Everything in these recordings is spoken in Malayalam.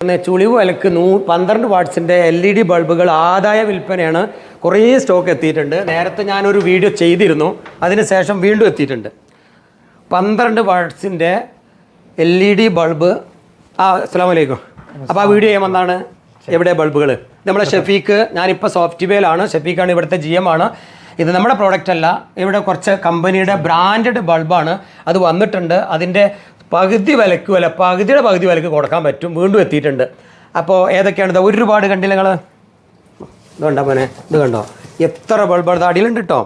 ചുളിവ് വിലക്ക് നൂ പന്ത്രണ്ട് വാട്ട്സിന്റെ എൽ ഇ ഡി ബൾബുകൾ ആദായ വിൽപ്പനയാണ് കുറേ സ്റ്റോക്ക് എത്തിയിട്ടുണ്ട്. നേരത്തെ ഞാനൊരു വീഡിയോ ചെയ്തിരുന്നു. അതിനുശേഷം വീണ്ടും എത്തിയിട്ടുണ്ട്. പന്ത്രണ്ട് വാട്ട്സിന്റെ എൽ ഇ ഡി ബൾബ്. ആ അസ്സാം വലൈക്കും അപ്പോൾ ആ വീഡിയോ ചെയ്യാൻ വന്നാണ്. എവിടെ ബൾബുകൾ നമ്മളെ ഷെഫീക്ക് ഞാനിപ്പോൾ സോഫ്റ്റ്വെയറിലാണ് ഷെഫീക്കാണ് ഇവിടുത്തെ ജി എം ആണ്. ഇത് നമ്മുടെ പ്രോഡക്റ്റ് അല്ല. ഇവിടെ കുറച്ച് കമ്പനിയുടെ ബ്രാൻഡഡ് ബൾബാണ് അത് വന്നിട്ടുണ്ട്. അതിന്റെ പകുതി വിലക്ക് വില പകുതിയുടെ പകുതി വിലക്ക് കൊടുക്കാൻ പറ്റും. വീണ്ടും എത്തിയിട്ടുണ്ട്. അപ്പോൾ ഏതൊക്കെയാണ് ഇത്? ഒരുപാട് കണ്ടില്ല നിങ്ങൾ ഇത് കണ്ടോ മോനെ? ഇത് കണ്ടോ? എത്ര ബൾബ് അടിയിലുണ്ട് കേട്ടോ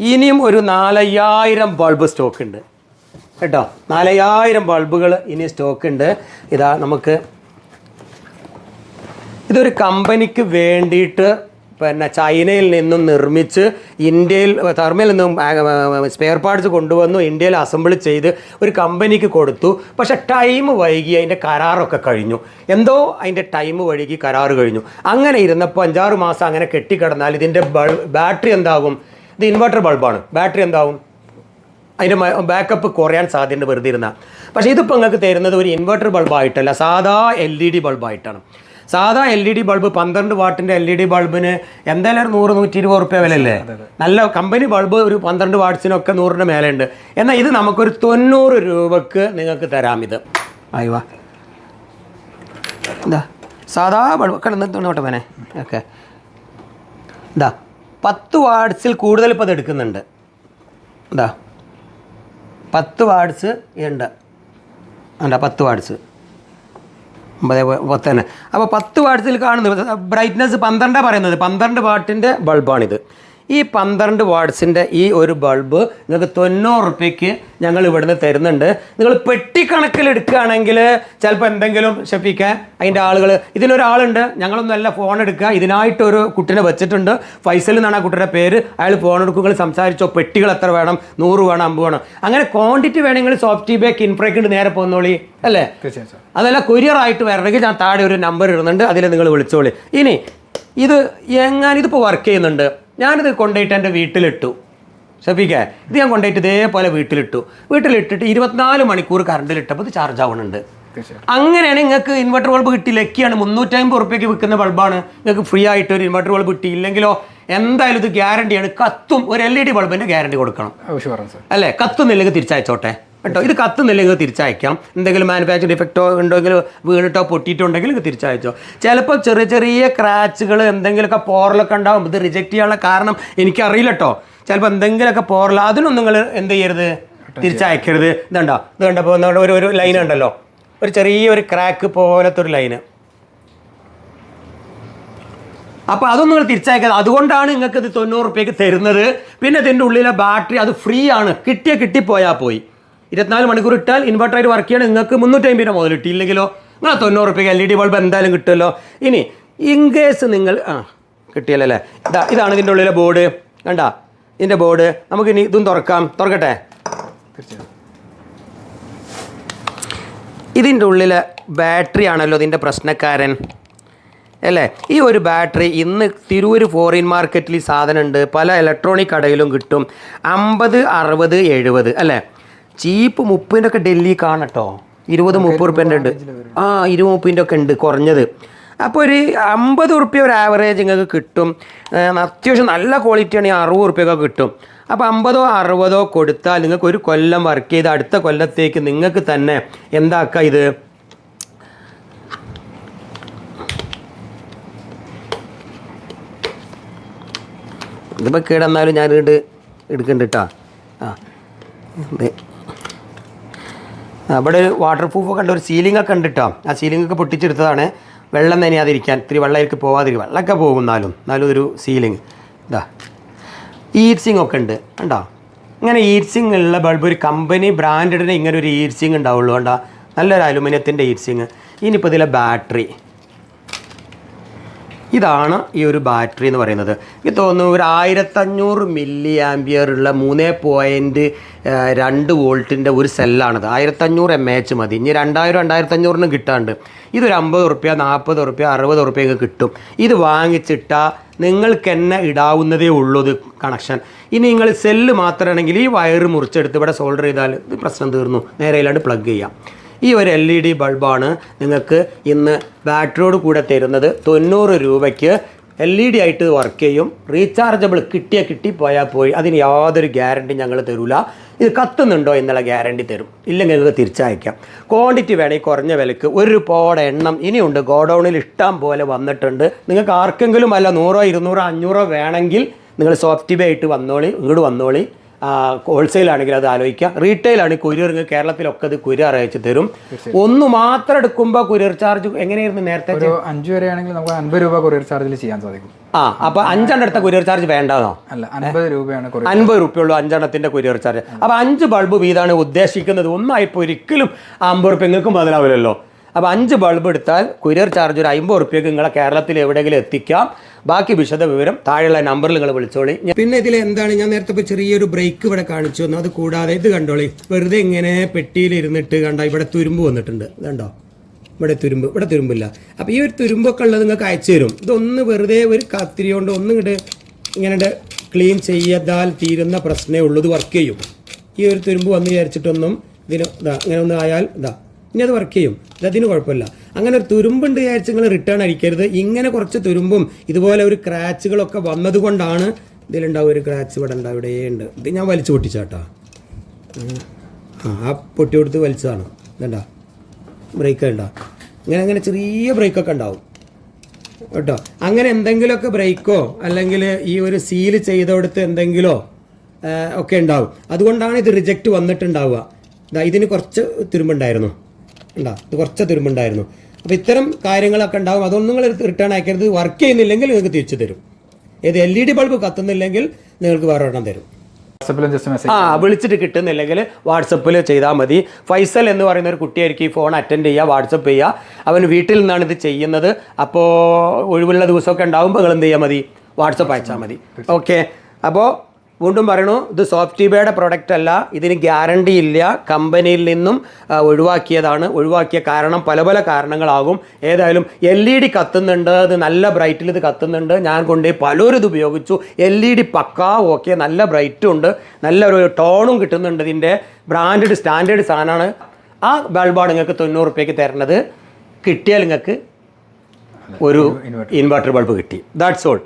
ഇനിയും ഒരു നാലയ്യായിരം ബൾബ് സ്റ്റോക്ക് ഉണ്ട്. കേട്ടോ? നാലയ്യായിരം ബൾബുകൾ ഇനി സ്റ്റോക്ക് ഉണ്ട്. ഇതാ നമുക്ക് ഇതൊരു കമ്പനിക്ക് വേണ്ടിയിട്ട് പിന്നെ ചൈനയിൽ നിന്നും നിർമ്മിച്ച് ഇന്ത്യയിൽ തെർമയിൽ നിന്നും സ്പെയർ പാർട്സ് കൊണ്ടുവന്നു ഇന്ത്യയിൽ അസംബിൾ ചെയ്ത് ഒരു കമ്പനിക്ക് കൊടുത്തു. പക്ഷെ ടൈം വൈകി അതിന്റെ കരാറൊക്കെ കഴിഞ്ഞു. എന്തോ അതിന്റെ ടൈം വൈകി കരാറ് കഴിഞ്ഞു. അങ്ങനെ ഇരുന്നപ്പോൾ അഞ്ചാറ് മാസം അങ്ങനെ കെട്ടിക്കിടന്നാൽ ഇതിന്റെ ബൾ ബാറ്ററി എന്താകും ഇത് ഇൻവെർട്ടർ ബൾബാണ് ബാറ്ററി എന്താകും അതിന്റെ ബാക്കപ്പ് കുറയാൻ സാധ്യത വെറുതെ ഇരുന്നാൽ. പക്ഷേ ഇതിപ്പോൾ നിങ്ങൾക്ക് തരുന്നത് ഒരു ഇൻവെർട്ടർ ബൾബായിട്ടല്ല സാധാ എൽ ഇ ഡി ബൾബായിട്ടാണ് സാധാ എൽ ഇ ഡി ബൾബ് പന്ത്രണ്ട് വാട്ടിന്റെ എൽ ഇ ഡി ബൾബിന് എന്തായാലും ഒരു നൂറ് നൂറ്റി ഇരുപത് റുപ്യ വിലയല്ലേ നല്ല കമ്പനി ബൾബ് ഒരു പന്ത്രണ്ട് വാട്ട്സിനൊക്കെ നൂറിന്റെ ഉണ്ട് എന്നാൽ ഇത് നമുക്കൊരു തൊണ്ണൂറ് രൂപക്ക് നിങ്ങൾക്ക് തരാം ഇത്. ആയിവാ എന്താ സാധാ ബൾബ് കിടന്നിട്ട് വേനെ ഓക്കെ. എന്താ പത്ത് വാട്ട്സിൽ കൂടുതൽ ഇപ്പോൾ അത് എടുക്കുന്നുണ്ട്. എന്താ പത്ത് വാട്ട്സ് ഉണ്ട് അല്ല പത്ത് വാട്ട്സ് ഒമ്പത് പത്ത് തന്നെ അപ്പോൾ പത്ത് വാട്ട്സിൽ കാണുന്നത് ബ്രൈറ്റ്നസ് പന്ത്രണ്ടാണ് പറയുന്നത്. പന്ത്രണ്ട് വാട്ടിന്റെ ബൾബാണിത്. ഈ പന്ത്രണ്ട് വാട്ട്സിന്റെ ഈ ഒരു ബൾബ് നിങ്ങൾക്ക് തൊണ്ണൂറ് റുപ്യക്ക് ഞങ്ങൾ ഇവിടുന്ന് തരുന്നുണ്ട്. നിങ്ങൾ പെട്ടിക്കണക്കിൽ എടുക്കുകയാണെങ്കിൽ ചിലപ്പോൾ എന്തെങ്കിലും ശപ്പിക്കാൻ അതിന്റെ ആളുകൾ ഇതിലൊരാളുണ്ട് ഞങ്ങളൊന്നല്ല ഫോൺ എടുക്കുക. ഇതിനായിട്ടൊരു കുട്ടിനെ വെച്ചിട്ടുണ്ട്. ഫൈസൽ എന്നാണ് ആ കുട്ടിയുടെ പേര്. അയാൾ ഫോൺ എടുക്കുക നിങ്ങൾ സംസാരിച്ചോ. പെട്ടികൾ എത്ര വേണം? നൂറ് വേണം അമ്പ് വേണം. അങ്ങനെ ക്വാണ്ടിറ്റി വേണമെങ്കിൽ സോഫ്റ്റ് ബാക്ക് ഇൻഫ്രേക്കിട്ട് നേരെ പോകുന്നോളി അല്ലേ? അതല്ല കൊരിയർ ആയിട്ട് വരണമെങ്കിൽ ഞാൻ താഴെ ഒരു നമ്പർ ഇടുന്നുണ്ട്. അതിൽ നിങ്ങൾ വിളിച്ചോളി. ഇനി ഇത് എങ്ങനെ ഇതിപ്പോൾ വർക്ക് ചെയ്യുന്നുണ്ട്. ഞാനിത് കൊണ്ടുപോയിട്ട് എന്റെ വീട്ടിലിട്ടു. ഷഫീഖേ ഇത് ഞാൻ കൊണ്ടുപോയിട്ട് ഇതേപോലെ വീട്ടിലിട്ടു. വീട്ടിലിട്ടിട്ട് ഇരുപത്തിനാല് മണിക്കൂർ കറണ്ടിലിട്ടപ്പോൾ ഇത് ചാർജ് ആവുന്നുണ്ട് അങ്ങനെയാണ് നിങ്ങൾക്ക് ഇൻവെർട്ടർ ബൾബ് കിട്ടി ലക്കിയാണ്. മുന്നൂറ്റമ്പത് റുപ്യക്ക് വിൽക്കുന്ന ബൾബാണ് നിങ്ങൾക്ക് ഫ്രീ ആയിട്ട് ഒരു ഇൻവെർട്ടർ ബൾബ് കിട്ടി ഇല്ലെങ്കിലോ എന്തായാലും ഇത് ഗ്യാരണ്ടിയാണ് കത്തും ഒരു എൽ ഇ ഡി ബൾബിന്റെ ഗ്യാരണ്ടി കൊടുക്കണം. അല്ലേ? കത്തുന്നില്ലെങ്കിൽ തിരിച്ചയച്ചോട്ടെ. കേട്ടോ. ഇത് കത്തുന്നില്ലെങ്കിൽ തിരിച്ചയക്കാം. എന്തെങ്കിലും മാനുഫാക്ചർ ഡിഫക്റ്റോ ഉണ്ടെങ്കിൽ വീണിട്ടോ പൊട്ടിയിട്ടുണ്ടെങ്കിൽ ഇത് തിരിച്ചയച്ചോ. ചിലപ്പോൾ ചെറിയ ചെറിയ ക്രാച്ചുകൾ എന്തെങ്കിലുമൊക്കെ പോറലൊക്കെ ഉണ്ടാവും. ഇത് റിജക്റ്റ് ചെയ്യാനുള്ള കാരണം എനിക്കറിയില്ല കേട്ടോ ചിലപ്പോൾ എന്തെങ്കിലുമൊക്കെ പോറല അതിനൊന്നും നിങ്ങൾ എന്ത് ചെയ്യരുത്? തിരിച്ചയക്കരുത്. ഇതുണ്ടോ ഇത് കണ്ടപ്പോൾ നമ്മുടെ ഒരു ഒരു ലൈൻ ഉണ്ടല്ലോ. ഒരു ചെറിയ ഒരു ക്രാക്ക് പോലത്തെ ഒരു ലൈന് അപ്പോൾ അതൊന്നും നിങ്ങൾ തിരിച്ചയക്കാതെ അതുകൊണ്ടാണ് നിങ്ങൾക്ക് ഇത് തൊണ്ണൂറ് റുപ്യക്ക് തരുന്നത്. പിന്നെ ഇതിന്റെ ഉള്ളിലെ ബാറ്ററി അത് ഫ്രീ ആണ്. കിട്ടിയ കിട്ടിപ്പോയാൽ പോയി. ഇരുപത്തിനാല് മണിക്കൂർ ഇട്ടാൽ ഇൻവെർട്ടറായിട്ട് വർക്ക് ചെയ്യണം. നിങ്ങൾക്ക് മുന്നൂറ്റമ്പത് രൂപ മുതൽ ഇട്ടില്ലെങ്കിലോ നിങ്ങൾ തൊണ്ണൂറ് റുപ്യക്ക് എൽ ഇ ഡി ബൾബ് എന്തായാലും കിട്ടുമല്ലോ. ഇനി ഇൻ കേസ് നിങ്ങൾ ആ കിട്ടിയല്ലേ ഇതാ ഇതാണ് ഇതിന്റെ ഉള്ളിലെ ബോർഡ് കണ്ട? ഇതിന്റെ ബോർഡ് നമുക്ക് ഇനി ഇതും തുറക്കാം. തുറക്കട്ടെ? ഇതിന്റെ ഉള്ളിലെ ബാറ്ററി ആണല്ലോ ഇതിന്റെ പ്രശ്നക്കാരൻ. അല്ലേ? ഈ ഒരു ബാറ്ററി ഇന്ന് തിരൂർ ഫോറിൻ മാർക്കറ്റിൽ ഈ സാധനം പല ഇലക്ട്രോണിക് കടയിലും കിട്ടും. അമ്പത് അറുപത് എഴുപത് അല്ലേ? ചീപ്പ് മുപ്പതിന്റെ ഒക്കെ ഡൽഹി കാണട്ടോ ഇരുപത് മുപ്പത് റുപ്യന്റെ ഉണ്ട്. ആ ഇരുപത് മുപ്പതിന്റെ ഒക്കെ ഉണ്ട് കുറഞ്ഞത്. അപ്പോൾ ഒരു അമ്പത് റുപ്യ ഒരു ആവറേജ് നിങ്ങൾക്ക് കിട്ടും. അത്യാവശ്യം നല്ല ക്വാളിറ്റി ആണെങ്കിൽ അറുപത് റുപ്യൊക്കെ കിട്ടും. അപ്പോൾ അമ്പതോ അറുപതോ കൊടുത്താൽ നിങ്ങൾക്ക് ഒരു കൊല്ലം വർക്ക് ചെയ്ത് അടുത്ത കൊല്ലത്തേക്ക് നിങ്ങൾക്ക് തന്നെ എന്താക്കുക ഇത്? ഇതിപ്പോൾ കേടന്നാലും ഞാൻ ഇങ്ങോട്ട് എടുക്കണ്ട കേട്ടോ ആ അവിടെ ഒരു വാട്ടർ പ്രൂഫ് ഒക്കെ ഉണ്ട് ഒരു സീലിംഗ് ഒക്കെ ഉണ്ട് ആ സീലിംഗ് ഒക്കെ പൊട്ടിച്ചെടുത്തതാണ് വെള്ളം നനയാതിരിക്കാൻ. ഇത്തിരി വെള്ളത്തിലേക്ക് പോവാതിരിക്കും വെള്ളമൊക്കെ പോകും എന്നാലും. എന്നാലും ഒരു സീലിംഗ് ഇതാ ഈർസിങ് ഒക്കെ ഉണ്ട്. കണ്ടോ? ഇങ്ങനെ ഈർസിങ് ഉള്ള ബൾബ് ഒരു കമ്പനി ബ്രാൻഡിന് ഇങ്ങനെ ഒരു ഈർസിങ് ഉണ്ടാവുള്ളൂ. കണ്ടോ? നല്ലൊരു അലുമിനിയത്തിന്റെ ഈർസിങ് ഇനിയിപ്പോൾ ഇതിലെ ബാറ്ററി ഇതാണ് ഈ ഒരു ബാറ്ററി എന്ന് പറയുന്നത്. എനിക്ക് തോന്നുന്നു ഒരു ആയിരത്തഞ്ഞൂറ് മില്ലി ആംബിയർ ഉള്ള മൂന്ന് പോയിന്റ് രണ്ട് വോൾട്ടിന്റെ ഒരു സെല്ലാണിത്. ആയിരത്തഞ്ഞൂറ് എം എച്ച് മതി. ഇനി രണ്ടായിരം രണ്ടായിരത്തഞ്ഞൂറിന് കിട്ടാണ്ട്. ഇതൊരു അമ്പത് റുപ്യ നാൽപ്പത് റുപ്യ അറുപത് റുപ്യൊക്കെ കിട്ടും. ഇത് വാങ്ങിച്ചിട്ടാൽ നിങ്ങൾക്ക് തന്നെ ഇടാവുന്നതേ ഉള്ളൂ ഇത് കണക്ഷൻ ഇനി നിങ്ങൾ സെല്ല് മാത്രമാണെങ്കിൽ ഈ വയറ് മുറിച്ചെടുത്ത് ഇവിടെ സോൾഡർ ചെയ്താൽ ഇത് പ്രശ്നം തീർന്നു. നേരെ ഇല്ലാണ്ട് പ്ലഗ് ചെയ്യാം. ഈ ഒരു എൽ ഇ ഡി ബൾബാണ് നിങ്ങൾക്ക് ഇന്ന് ബാറ്ററിയോട് കൂടെ തരുന്നത് തൊണ്ണൂറ് രൂപയ്ക്ക് എൽ ഇ ഡി ആയിട്ട് വർക്ക് ചെയ്യും. റീചാർജബിൾ കിട്ടിയാൽ കിട്ടി പോയാൽ പോയി. അതിന് യാതൊരു ഗ്യാരണ്ടി ഞങ്ങൾ തരില്ല ഇത് കത്തുന്നുണ്ടോ എന്നുള്ള ഗ്യാരണ്ടി തരും. ഇല്ലെങ്കിൽ നിങ്ങൾക്ക് തിരിച്ചയക്കാം. ക്വാണ്ടിറ്റി വേണമെങ്കിൽ കുറഞ്ഞ വിലക്ക് ഒരുപാട് എണ്ണം ഇനിയുണ്ട്. ഗോഡൗണിൽ ഇഷ്ടം പോലെ വന്നിട്ടുണ്ട്. നിങ്ങൾക്ക് ആർക്കെങ്കിലും അല്ല നൂറോ ഇരുന്നൂറോ അഞ്ഞൂറോ വേണമെങ്കിൽ നിങ്ങൾ സോഫ്റ്റ് ബേ ആയിട്ട് വന്നോളി ഇങ്ങോട്ട് വന്നോളി. ഹോൾസെയിൽ ആണെങ്കിൽ അത് ആലോചിക്കുക. റീറ്റെയിൽ ആണെങ്കിൽ കുരിയർ കേരളത്തിലൊക്കെ അത് കുരിയർ അയച്ചു തരും. ഒന്ന് മാത്രം എടുക്കുമ്പോൾ കുരിയർ ചാർജ് എങ്ങനെയായിരുന്നു നേരത്തെ അഞ്ച് വരെ ആണെങ്കിൽ നമുക്ക് അൻപത് രൂപ കൊറിയർ ചാർജിൽ ചെയ്യാൻ സാധിക്കും. ആ അപ്പൊ അഞ്ചെണ്ണം എടുത്ത കുരിയർ ചാർജ് വേണ്ടതോ? അല്ല അൻപത് രൂപയാണ് അൻപത് രൂപയുള്ളൂ അഞ്ചെണ്ണത്തിന്റെ കുരിയർ ചാർജ് അപ്പൊ അഞ്ച് ബൾബ് വീതാണ് ഉദ്ദേശിക്കുന്നത്. ഒന്നായിപ്പോ ഒരിക്കലും അമ്പത് റുപ്യ നിങ്ങൾക്കും മുതലാവില്ലല്ലോ അപ്പോൾ അഞ്ച് ബൾബ് എടുത്താൽ കുരിയർ ചാർജ് ഒരു അമ്പത് റുപ്യക്ക് നിങ്ങളെ കേരളത്തിൽ എവിടെയെങ്കിലും എത്തിക്കാം. ബാക്കി വിശദ വിവരം താഴെയുള്ള നമ്പറിൽ നിങ്ങൾ വിളിച്ചോളി. പിന്നെ ഇതിൽ എന്താണ്? ഞാൻ നേരത്തെ ഇപ്പോൾ ചെറിയൊരു ബ്രേക്ക് ഇവിടെ കാണിച്ചു തന്നു. അത് കൂടാതെ ഇത് കണ്ടോളി. വെറുതെ ഇങ്ങനെ പെട്ടിയിൽ ഇരുന്നിട്ട് കണ്ട ഇവിടെ തുരുമ്പ് വന്നിട്ടുണ്ട്. കണ്ടോ? ഇവിടെ തുരുമ്പ് ഇവിടെ തുരുമ്പില്ല. അപ്പോൾ ഈ ഒരു തുരുമ്പൊക്കെ ഉള്ളത് നിങ്ങൾക്ക് അയച്ചു തരും. ഇതൊന്ന് വെറുതെ ഒരു കത്തിരി കൊണ്ട് ഒന്ന് ഇങ്ങോട്ട് ഇങ്ങനെ ക്ലീൻ ചെയ്താൽ തീരുന്ന പ്രശ്നമേ ഉള്ളൂ. ഇത് വർക്ക് ചെയ്യും. ഈ ഒരു തുരുമ്പ് വന്ന് വിചാരിച്ചിട്ടൊന്നും ഇതിന് ഇതാ ഇങ്ങനെ ഒന്ന് ആയാൽ ഇതാ. ഇനി അത് വർക്ക് ചെയ്യും. അതിന് കുഴപ്പമില്ല. അങ്ങനെ ഒരു തുരുമ്പുണ്ട് വിചാരിച്ച് നിങ്ങൾ റിട്ടേൺ അടിക്കരുത്. ഇങ്ങനെ കുറച്ച് തുരുമ്പും ഇതുപോലെ ഒരു ക്രാച്ചുകളൊക്കെ വന്നതുകൊണ്ടാണ് ഇതിലുണ്ടാവും ഒരു ക്രാച്ച് ഇവിടെ ഉണ്ടാവും ഇവിടെ ഉണ്ട്. ഇത് ഞാൻ വലിച്ചു പൊട്ടിച്ചാട്ടാ. ആ ആ പൊട്ടി കൊടുത്ത് വലിച്ചതാണ്. ഇതണ്ട? ബ്രേക്ക് ഉണ്ട? ഇങ്ങനെ അങ്ങനെ ചെറിയ ബ്രേക്കൊക്കെ ഉണ്ടാവും. കേട്ടോ? അങ്ങനെ എന്തെങ്കിലുമൊക്കെ ബ്രേക്കോ അല്ലെങ്കിൽ ഈ ഒരു സീൽ ചെയ്തെടുത്ത് എന്തെങ്കിലോ ഒക്കെ ഉണ്ടാവും. അതുകൊണ്ടാണ് ഇത് റിജക്റ്റ് വന്നിട്ടുണ്ടാവുക. ഇതിന് കുറച്ച് തുരുമ്പുണ്ടായിരുന്നു. ഉണ്ടോ ഇത് കുറച്ച് തുരുമ്പുണ്ടായിരുന്നു അപ്പോൾ ഇത്തരം കാര്യങ്ങളൊക്കെ ഉണ്ടാവും. അതൊന്നും നിങ്ങൾ റിട്ടേൺ അയക്കരുത് വർക്ക് ചെയ്യുന്നില്ലെങ്കിൽ നിങ്ങൾക്ക് തിരിച്ചു തരും. ഏത് എൽ ഇ ഡി ബൾബ് കത്തുന്നില്ലെങ്കിൽ നിങ്ങൾക്ക് വേറെ ഒരെണ്ണം തരും. വാട്സപ്പിലും ജസ്റ്റ് മെസ്സേജ് ആ വിളിച്ചിട്ട് കിട്ടുന്നില്ലെങ്കിൽ വാട്സപ്പിൽ ചെയ്താൽ മതി. ഫൈസൽ എന്ന് പറയുന്ന ഒരു കുട്ടിയായിരിക്കും ഈ ഫോൺ അറ്റൻഡ് ചെയ്യുക വാട്സപ്പ് ചെയ്യുക അവൻ വീട്ടിൽ നിന്നാണ് ഇത് ചെയ്യുന്നത്. അപ്പോൾ ഒഴിവുള്ള ദിവസമൊക്കെ ഉണ്ടാകുമ്പോൾ നിങ്ങൾ എന്ത് ചെയ്യാൽ മതി? വാട്സപ്പ് അയച്ചാൽ മതി. ഓക്കെ അപ്പോൾ വീണ്ടും പറയണു ഇത് സോഫ്റ്റ്വെയറുടെ പ്രൊഡക്റ്റ് അല്ല ഇതിന് ഗ്യാരണ്ടി ഇല്ല കമ്പനിയിൽ നിന്നും ഒഴിവാക്കിയതാണ്. ഒഴിവാക്കിയ കാരണം പല പല കാരണങ്ങളാകും. ഏതായാലും എൽ ഇ ഡി കത്തുന്നുണ്ട് അത് നല്ല ബ്രൈറ്റിൽ ഇത് കത്തുന്നുണ്ട്. ഞാൻ കൊണ്ടുപോയി പലരും ഇത് ഉപയോഗിച്ചു. എൽ ഇ ഡി പക്കാ ഓക്കെ നല്ല ബ്രൈറ്റും ഉണ്ട്. നല്ലൊരു ടോണും കിട്ടുന്നുണ്ട് ഇതിന്റെ. ബ്രാൻഡഡ് സ്റ്റാൻഡേർഡ് സാധനമാണ്. ആ ബൾബാണ് നിങ്ങൾക്ക് തൊണ്ണൂറ് റുപ്യക്ക് തരുന്നത് കിട്ടിയാൽ നിങ്ങൾക്ക് ഒരു ഇൻവെർട്ടർ ബൾബ് കിട്ടി. That's all